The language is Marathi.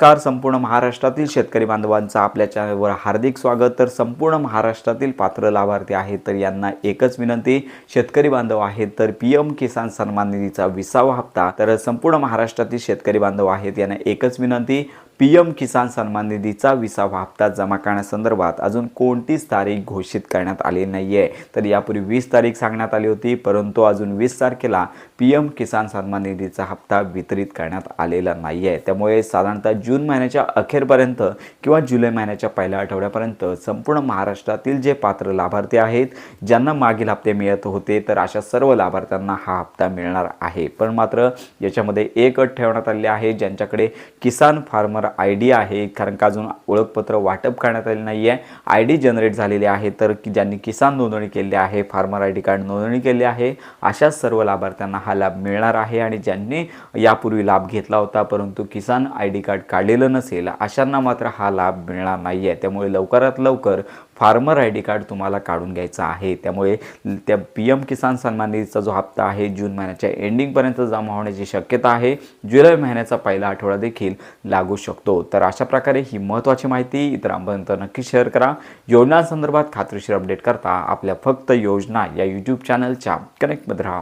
नमस्कार. संपूर्ण महाराष्ट्रातील शेतकरी बांधवांचं आपल्या चॅनलवर हार्दिक स्वागत. तर संपूर्ण महाराष्ट्रातील पात्र लाभार्थी आहेत तर यांना एकच विनंती शेतकरी बांधव आहेत तर पी एम किसान सन्मान निधीचा विसावा हप्ता. तर संपूर्ण महाराष्ट्रातील शेतकरी बांधव आहेत यांना एकच विनंती पी एम किसान सन्मान निधीचा विसावा हप्ता जमा करण्यासंदर्भात अजून कोणतीच तारीख घोषित करण्यात आली नाही आहे तर यापूर्वी वीस तारीख सांगण्यात आली होती परंतु अजून वीस तारखेला पी एम किसान सन्मान निधीचा हप्ता वितरित करण्यात आलेला नाही आहे त्यामुळे साधारणतः जून महिन्याच्या अखेरपर्यंत किंवा जुलै महिन्याच्या पहिल्या आठवड्यापर्यंत संपूर्ण महाराष्ट्रातील जे पात्र लाभार्थी आहेत ज्यांना मागील हप्ते मिळत होते तर अशा सर्व लाभार्थ्यांना हा हप्ता मिळणार आहे. पण मात्र याच्यामध्ये एक अट ठेवण्यात आली आहे ज्यांच्याकडे किसान फार्मर आय डी आहे कारण का अजून ओळखपत्र वाटप करण्यात आले नाही आहे आय डी जनरेट झालेली आहे तर की ज्यांनी किसान नोंदणी केली आहे फार्मर आय डी कार्ड नोंदणी केली आहे अशा सर्व लाभार्थ्यांना हा लाभ मिळणार आहे आणि ज्यांनी यापूर्वी लाभ घेतला होता परंतु किसान आय डी कार्ड काढलेलं नसेल अशांना मात्र हा लाभ मिळणार नाही आहे त्यामुळे लवकरात लवकर फार्मर आय डी कार्ड तुम्हाला काढून घ्यायचं आहे. त्यामुळे त्या पी एम किसान सन्मान निधीचा जो हप्ता आहे जून महिन्याच्या एंडिंगपर्यंत जमा होण्याची शक्यता आहे. जुलै महिन्याचा पहिला आठवडा देखील लागू शकतो. तर अशा प्रकारे ही महत्त्वाची माहिती इतरांपर्यंत नक्की शेअर करा. योजनांसंदर्भात खात्रीशीर अपडेट करता आपल्या फक्त योजना या यूट्यूब चॅनलच्या कनेक्टमध्ये राहा.